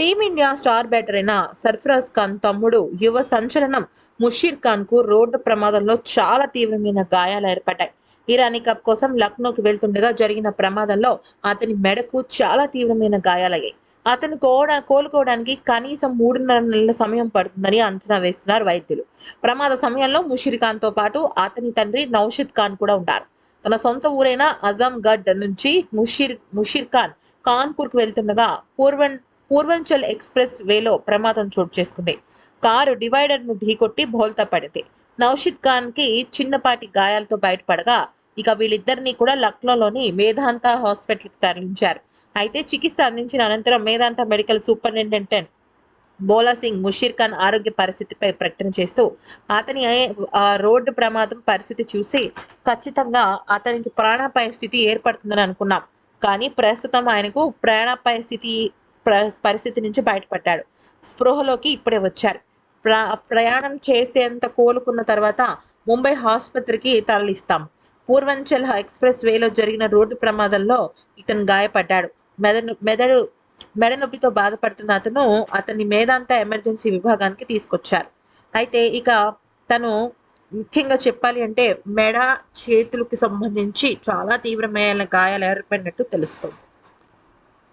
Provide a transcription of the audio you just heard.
Team India star batter అయిన సర్ఫరాజ్ ఖాన్ తమ్ముడు యువ సంచలనం ముషీర్ ఖాన్కు రోడ్డు ప్రమాదంలో చాలా తీవ్రమైన గాయాలు ఏర్పడ్డాయి. ఇరానీ కప్ కోసం లక్నోకి వెళ్తుండగా జరిగిన ప్రమాదంలో అతని మెడకు చాలా తీవ్రమైన గాయాలయ్యాయి. అతను కోడ కోలుకోవడానికి కనీసం మూడున్నర నెలల సమయం పడుతుందని అంచనా వేస్తున్నారు వైద్యులు. ప్రమాద సమయంలో ముషీర్ ఖాన్తో పాటు అతని తండ్రి నౌషద్ ఖాన్ కూడా ఉన్నారు తన సొంత ఊరైన అజాం గఢ్ నుంచి ముషీర్ ముషీర్ ఖాన్ కాన్పూర్కు వెళ్తుండగా పూర్వన్ పూర్వంచల్ ఎక్స్ప్రెస్ వేలో ప్రమాదం చోటు చేసుకుంది. కారు డివైడర్ను ఢీకొట్టి బోల్తా పడింది. నౌషిద్ ఖాన్కి చిన్నపాటి గాయాలతో బయటపడగా ఇక వీళ్ళిద్దరినీ కూడా లక్నోలోని మేధాంత హాస్పిటల్కి తరలించారు. అయితే చికిత్స అందించిన అనంతరం మేధాంత మెడికల్ సూపరింటెండెంట్ బోలా సింగ్ ముషీర్ ఖాన్ ఆరోగ్య పరిస్థితిపై ప్రకటన చేస్తూ అతని ఆ రోడ్డు ప్రమాదం పరిస్థితి చూసి ఖచ్చితంగా అతనికి ప్రాణాపాయ స్థితి ఏర్పడుతుందని అనుకున్నాం. కానీ ప్రస్తుతం ఆయనకు ప్రాణాపాయ స్థితి పరిస్థితి నుంచి బయటపడ్డాడు. స్పృహలోకి ఇప్పుడే వచ్చారు. ప్ర ప్రయాణం చేసేంత కోలుకున్న తర్వాత ముంబై ఆసుపత్రికి తరలిస్తాం. పూర్వంచల్ ఎక్స్ప్రెస్ వేలో జరిగిన రోడ్డు ప్రమాదంలో ఇతను గాయపడ్డాడు. మెదడు మెదడు మెడ నొప్పితో బాధపడుతున్న అతను అతన్ని మేధాంత ఎమర్జెన్సీ విభాగానికి తీసుకొచ్చారు. అయితే ఇక తను ముఖ్యంగా చెప్పాలి అంటే మెడ చేతులకు సంబంధించి చాలా తీవ్రమైన గాయాలు ఏర్పడినట్టు తెలుస్తుంది.